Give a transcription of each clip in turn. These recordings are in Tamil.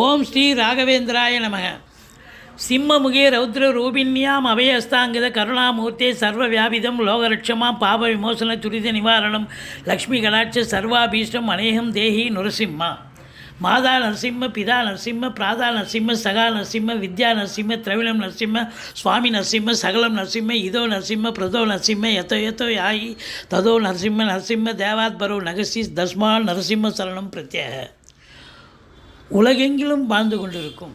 ஓம் ஸ்ரீ ராகவேந்திராய நமக. சிம்மமுகே ரௌத்ர ரூபின்யாம் அபயஸ்தாங்கித கருணாமூர்த்தே சர்வ வியாபிதம் லோகரட்சமாம் பாப விமோசன துரித நிவாரணம் லக்ஷ்மி கலாட்ச சர்வாபீஷ்டம் அநேகம் தேஹி நுரசிம்மா. மாதா நரசிம்ம பிதா நரசிம்ம பிராதா நரசிம்ம சகா நரசிம்ம வித்யா நரசிம்ம திரவிணம் நரசிம்ம சுவாமி நரசிம்ம சகலம் நரசிம்ம இதோ நரசிம்ம பிரதோ நரசிம்ம எத்தோ எத்தோ யாயி ததோ நரசிம்ம நரசிம்ம தேவாத்பரோ நகசி தஸ்மான் நரசிம்ம சரணம் பிரத்யேக. உலகெங்கிலும் வாழ்ந்து கொண்டிருக்கும்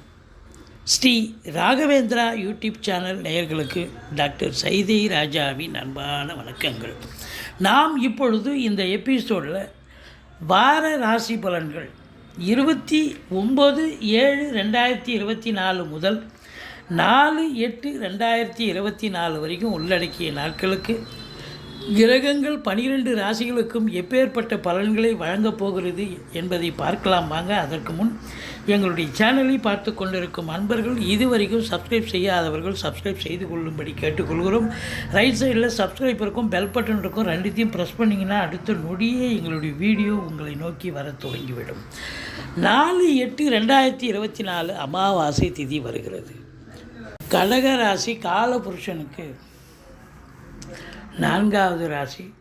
ஸ்ரீ ராகவேந்திரா யூடியூப் சேனல் நேயர்களுக்கு டாக்டர் சைதை ராஜாவின் அன்பான வணக்கங்கள். நாம் இப்பொழுது இந்த எபிசோடில் வார ராசி பலன்கள் இருபத்தி ஒம்பது ஏழு ரெண்டாயிரத்தி இருபத்தி நாலு முதல் நாலு எட்டு ரெண்டாயிரத்தி இருபத்தி நாலு வரைக்கும் உள்ளடக்கிய நாட்களுக்கு கிரகங்கள் பனிரெண்டு ராசிகளுக்கும் எப்பேற்பட்ட பலன்களை வழங்கப் போகிறது என்பதை பார்க்கலாம் வாங்க. அதற்கு முன் எங்களுடைய சேனலை பார்த்து கொண்டிருக்கும் அன்பர்கள் இதுவரைக்கும் சப்ஸ்கிரைப் செய்யாதவர்கள் சப்ஸ்கிரைப் செய்து கொள்ளும்படி கேட்டுக்கொள்கிறோம். ரைட் சைடில் சப்ஸ்கிரைப் இருக்கும் பெல் பட்டன் இருக்கும் ரெண்டுத்தையும் ப்ரெஸ் பண்ணிங்கன்னா அடுத்த நொடியே எங்களுடைய வீடியோ உங்களை நோக்கி வர துவங்கிவிடும் நாலு எட்டு ரெண்டாயிரத்தி இருபத்தி நாலு அமாவாசை திதி வருகிறது. கடகராசி காலபுருஷனுக்கு நான்காவது ராசி.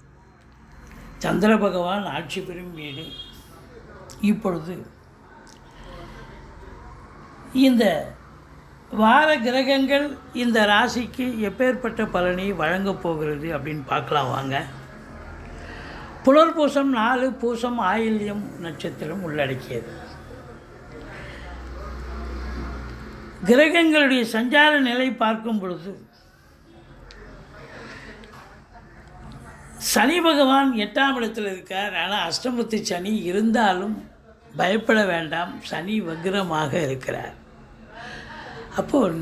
சந்திர பகவான் ஆட்சி பெறும் வீடு. இப்பொழுது இந்த வார கிரகங்கள் இந்த ராசிக்கு எப்பேற்பட்ட பலனை வழங்கப் போகிறது அப்படின்னு பார்க்கலாம் வாங்க. புலர்பூசம் நாலு பூசம் ஆயில்யம் நட்சத்திரம் உள்ளடக்கியது. கிரகங்களுடைய சஞ்சார நிலை பார்க்கும் பொழுது சனி பகவான் எட்டாம் இடத்தில் இருக்கார். ஆனால் அஷ்டமத்து சனி இருந்தாலும் பயப்பட வேண்டாம். சனி வக்ரமாக இருக்கிறார். அப்போது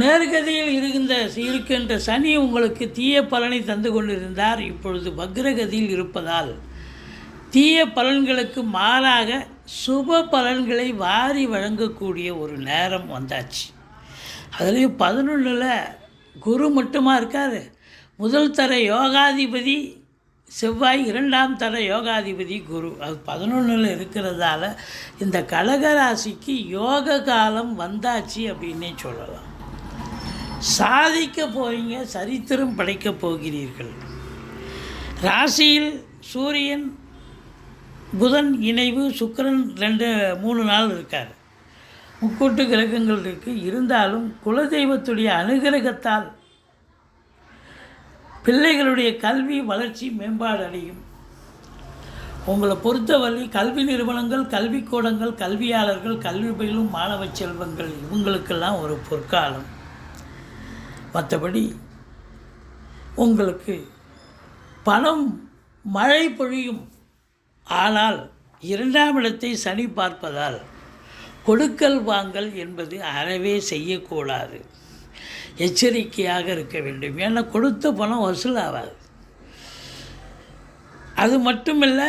நேர்கதியில் இருக்கின்ற இருக்கின்ற சனி உங்களுக்கு தீய பலனை தந்து கொண்டிருந்தார். இப்பொழுது வக்ரகதியில் இருப்பதால் தீய பலன்களுக்கு மாறாக சுப பலன்களை வாரி வழங்கக்கூடிய ஒரு நேரம் வந்தாச்சு. அதுலேயும் பதினொன்றில் குரு மட்டுமா இருக்கார். முதல் தர யோகாதிபதி செவ்வாய் இரண்டாம் தர யோகாதிபதி குரு. அது பதினொன்றில் இருக்கிறதால இந்த கடகராசிக்கு யோக காலம் வந்தாச்சு அப்படின்னே சொல்லலாம். சாதிக்க போகிறீங்க சரித்திரம் படைக்கப் போகிறீர்கள். ராசியில் சூரியன் புதன் இணைவு சுக்கரன் ரெண்டு மூணு நாள் இருக்கார். முக்கூட்டு கிரகங்கள் இருக்குது இருந்தாலும் குலதெய்வத்துடைய அனுகிரகத்தால் பிள்ளைகளுடைய கல்வி வளர்ச்சி மேம்பாடு அடையும். உங்களை பொறுத்தவரை கல்வி நிறுவனங்கள் கல்விக்கூடங்கள் கல்வியாளர்கள் கல்வி பயிலும் மாணவ செல்வங்கள் இவங்களுக்கெல்லாம் ஒரு பொற்காலம். மற்றபடி உங்களுக்கு பணம் மழை பொழியும். ஆனால் இரண்டாம் இடத்தை சனி பார்ப்பதால் கொடுக்கல் வாங்கல் என்பது அறவே செய்யக்கூடாது. எச்சரிக்கையாக இருக்க வேண்டும். ஏன்னா கொடுத்த பணம் வசூலாகாது. அது மட்டுமில்லை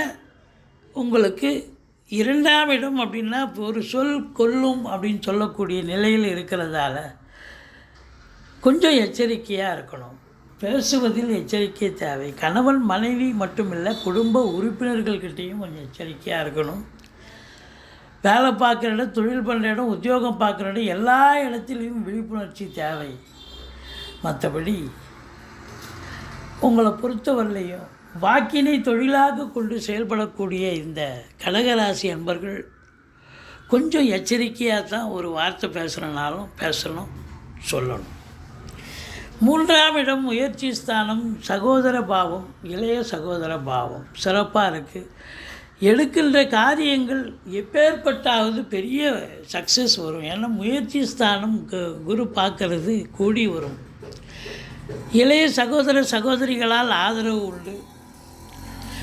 உங்களுக்கு இரண்டாம் இடம் அப்படின்னா ஒரு சொல் கொல்லும் அப்படின்னு சொல்லக்கூடிய நிலையில் இருக்கிறதால கொஞ்சம் எச்சரிக்கையாக இருக்கணும். பேசுவதில் எச்சரிக்கை தேவை. கணவன் மனைவி மட்டுமில்லை குடும்ப உறுப்பினர்கள்கிட்டேயும் கொஞ்சம் எச்சரிக்கையாக இருக்கணும். வேலை பார்க்குற இடம் தொழில் பண்ணுற இடம் உத்தியோகம் பார்க்குற இடம் எல்லா இடத்துலையும் விழிப்புணர்ச்சி தேவை. மற்றபடி உங்களை பொறுத்தவரையிலையும் வாக்கினை தொழிலாக கொண்டு செயல்படக்கூடிய இந்த கடகராசி அன்பர்கள் கொஞ்சம் எச்சரிக்கையாக தான் ஒரு வார்த்தை பேசுகிறனாலும் பேசணும் சொல்லணும். மூன்றாம் இடம் முயற்சி ஸ்தானம் சகோதர பாவம் இளைய சகோதர பாவம். சிறப்பாக இருக்குது எடுக்கின்ற காரியங்கள் எப்பேற்பட்டாவது பெரிய சக்ஸஸ் வரும். ஏன்னா முயற்சி ஸ்தானம் கு- குரு பார்க்கறது கூடி வரும். இளைய சகோதர சகோதரிகளால் ஆதரவு உண்டு.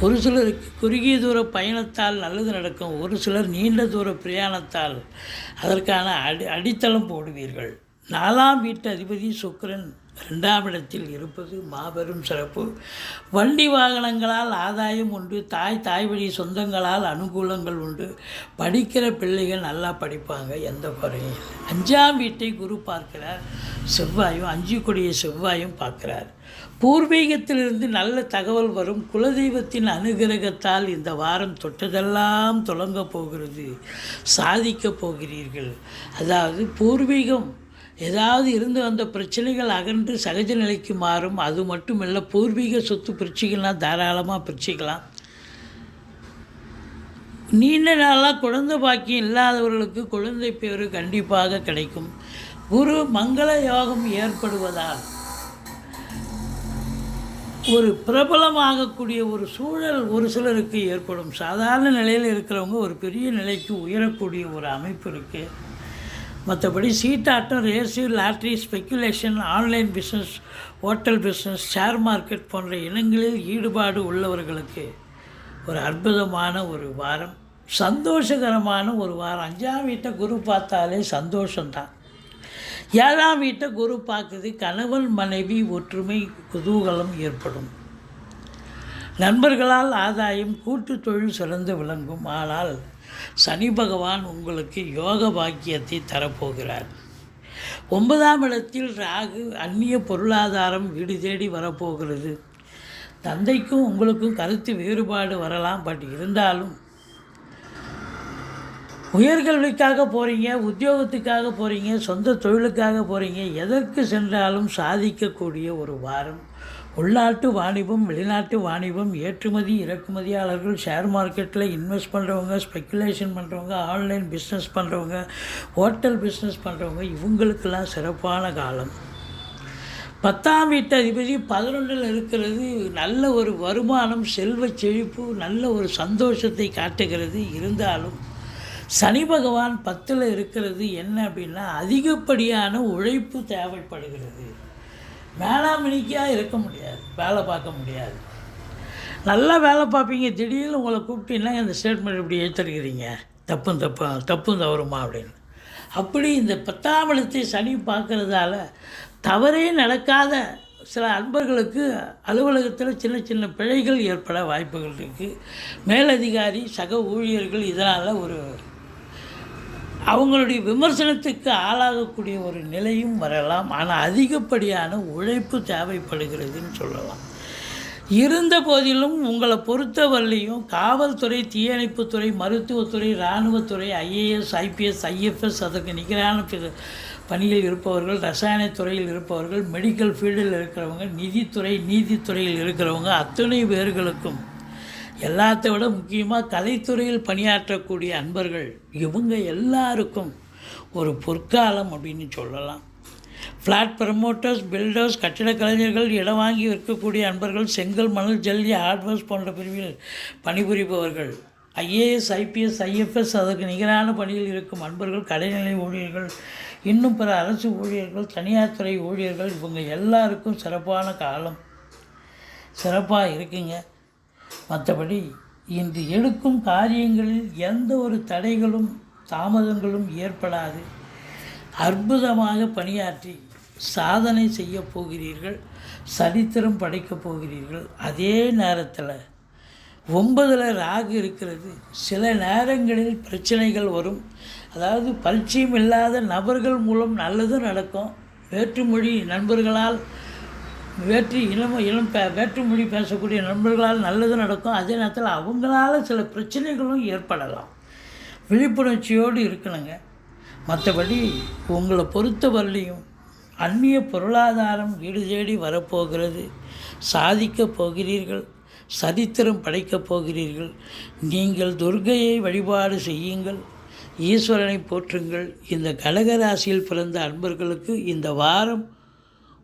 ஒரு சிலருக்கு குறுகிய தூர பயணத்தால் நல்லது நடக்கும் ஒரு சிலர் நீண்ட தூர பிரயாணத்தால் அதற்கான அடி அடித்தளம் போடுவீர்கள். நாலாம் வீட்டு அதிபதி சுக்கரன் ரெண்டாம் இடத்தில் இருப்பது மாபெரும் சிறப்பு. வண்டி வாகனங்களால் ஆதாயம் உண்டு தாய் தாய் வழி சொந்தங்களால் அனுகூலங்கள் உண்டு. படிக்கிற பிள்ளைகள் நல்லா படிப்பாங்க எந்த குறையும் இல்லை. அஞ்சாம் வீட்டை குரு பார்க்கிறார் செவ்வாயும் அஞ்சு கொடிய செவ்வாயும் பார்க்கிறார். பூர்வீகத்திலிருந்து நல்ல தகவல் வரும். குலதெய்வத்தின் அனுகிரகத்தால் இந்த வாரம் தொட்டதெல்லாம் தொடங்க போகிறது. சாதிக்கப் போகிறீர்கள். அதாவது பூர்வீகம் ஏதாவது இருந்து வந்த பிரச்சனைகள் அகன்று சகஜ நிலைக்கு மாறும். அது மட்டும் இல்லை பூர்வீக சொத்து பிரிச்சுக்கலாம் தாராளமாக பிரிச்சுக்கலாம். நீண்ட நாளாக குழந்தை பாக்கியம் இல்லாதவர்களுக்கு குழந்தை பேரு கண்டிப்பாக கிடைக்கும். குரு மங்கள யோகம் ஏற்படுவதால் ஒரு பிரபலமாகக்கூடிய ஒரு சூழல் ஒரு சிலருக்கு ஏற்படும். சாதாரண நிலையில் இருக்கிறவங்க ஒரு பெரிய நிலைக்கு உயரக்கூடிய ஒரு அமைப்பு இருக்குது மற்றபடி சீட்டாட்டம் race lottery speculation online business hotel business share market போன்ற இனங்களில் ஈடுபாடு உள்ளவர்களுக்கு ஒரு அற்புதமான ஒரு வாரம். சந்தோஷகரமான ஒரு வாரம். அஞ்சாம் வீட்டை குரு பார்த்தாலே சந்தோஷம்தான். ஏழாம் வீட்டை குரு பார்க்குது கணவன் மனைவி ஒற்றுமை குதூகலம் ஏற்படும். நண்பர்களால் ஆதாயம் கூட்டு தொழில் சிறந்து விளங்கும். ஆனால் சனி பகவான் உங்களுக்கு யோக பாக்கியத்தை தரப்போகிறார். ஒன்பதாம் இடத்தில் ராகு அந்நிய பொருளாதாரம் வீடு தேடி வரப்போகிறது. தந்தைக்கும் உங்களுக்கும் கருத்து வேறுபாடு வரலாம் பட் இருந்தாலும் உயர்கல்விக்காக போகிறீங்க உத்தியோகத்துக்காக போகிறீங்க சொந்த தொழிலுக்காக போகிறீங்க எதற்கு சென்றாலும் சாதிக்கக்கூடிய ஒரு வாரம். உள்நாட்டு வாணிபம் வெளிநாட்டு வாணிபம் ஏற்றுமதி இறக்குமதியாளர்கள் ஷேர் மார்க்கெட்டில் இன்வெஸ்ட் பண்ணுறவங்க ஸ்பெக்குலேஷன் பண்ணுறவங்க ஆன்லைன் பிஸ்னஸ் பண்ணுறவங்க ஹோட்டல் பிஸ்னஸ் பண்ணுறவங்க இவங்களுக்கெல்லாம் சிறப்பான காலம். பத்தாம் வீட்டு அதிபதி பதினொன்றில் இருக்கிறது நல்ல ஒரு வருமானம் செல்வ செழிப்பு நல்ல ஒரு சந்தோஷத்தை காட்டுகிறது. இருந்தாலும் சனி பகவான் பத்தில் இருக்கிறது என்ன அப்படின்னா அதிகப்படியான உழைப்பு தேவைப்படுகிறது. மேலாமணிக்காக இருக்க முடியாது. வேலை பார்க்க முடியாது. நல்லா வேலை பார்ப்பீங்க. திடீர்னு உங்களை கூப்பிட்டீங்கன்னா இந்த ஸ்டேட்மெண்ட் இப்படி ஏற்றிருக்கிறீங்க தப்பும் தப்பு தப்பும் தவறுமா அப்படின்னு. அப்படி இந்த பத்தாம் இடத்தை சனி பார்க்குறதால தவறே நடக்காத சில அன்பர்களுக்கு அலுவலகத்தில் சின்ன சின்ன பிழைகள் ஏற்பட வாய்ப்புகள் இருக்குது மேலதிகாரி சக ஊழியர்கள் இதனால் ஒரு அவங்களுடைய விமர்சனத்துக்கு ஆளாகக்கூடிய ஒரு நிலையும் வரலாம். ஆனால் அதிகப்படியான உழைப்பு தேவைப்படுகிறதுன்னு சொல்லலாம். இருந்த போதிலும் உங்களை பொறுத்தவரையிலையும் காவல்துறை தீயணைப்புத்துறை மருத்துவத்துறை இராணுவத்துறை ஐஏஎஸ் ஐபிஎஸ் ஐஎஃப்எஸ் அதற்கு நிகரான பணியில் இருப்பவர்கள் ரசாயனத் துறையில் இருப்பவர்கள் மெடிக்கல் ஃபீல்டில் இருக்கிறவங்க நிதித்துறை நீதித்துறையில் இருக்கிறவங்க அத்தனை பேர்களுக்கும் எல்லாத்தை விட முக்கியமாக கலைத்துறையில் பணியாற்றக்கூடிய அன்பர்கள் இவங்க எல்லாருக்கும் ஒரு பொற்காலம் அப்படின்னு சொல்லலாம். ஃப்ளாட் ப்ரமோட்டர்ஸ் பில்டர்ஸ் கட்டிடக் கலைஞர்கள் இடம் வாங்கி விற்கக்கூடிய அன்பர்கள் செங்கல் மணல் ஜல்லி ஹார்ட்வேர்ஸ் போன்ற பிரிவில் பணிபுரிபவர்கள். ஐஏஎஸ் ஐபிஎஸ் ஐஎஃப்எஸ் அதற்கு நிகரான பணியில் இருக்கும் அன்பர்கள் கடைநிலை ஊழியர்கள் இன்னும் பிற அரசு ஊழியர்கள் தனியார் துறை ஊழியர்கள் இவங்க எல்லாருக்கும் சிறப்பான காலம். சிறப்பாக இருக்குங்க. மற்றபடி இன்று எடுக்கும் காரியங்களில் எந்த ஒரு தடைகளும் தாமதங்களும் ஏற்படாது. அற்புதமாக பணியாற்றி சாதனை செய்ய போகிறீர்கள் சரித்திரம் படைக்கப் போகிறீர்கள். அதே நேரத்தில் ஒன்பதில் ராகு இருக்கிறது. சில நேரங்களில் பிரச்சனைகள் வரும். அதாவது பரிச்சயம் இல்லாத நபர்கள் மூலம் நல்லதும் நடக்கும். வேற்றுமொழி நண்பர்களால் வேற்று இளம் இளம் பே வேற்றுமொழி பேசக்கூடிய நண்பர்களால் நல்லது நடக்கும். அதே நேரத்தில் அவங்களால சில பிரச்சனைகளும் ஏற்படலாம். விழிப்புணர்ச்சியோடு இருக்கணுங்க. மற்றபடி உங்களை பொறுத்தவரையிலையும் அந்நிய பொருளாதாரம் வீடு தேடி வரப்போகிறது. சாதிக்கப் போகிறீர்கள். சரித்திரம் படைக்கப் போகிறீர்கள். நீங்கள் துர்கையை வழிபாடு செய்யுங்கள். ஈஸ்வரனை போற்றுங்கள். இந்த கடகராசியில் பிறந்த அன்பர்களுக்கு இந்த வாரம்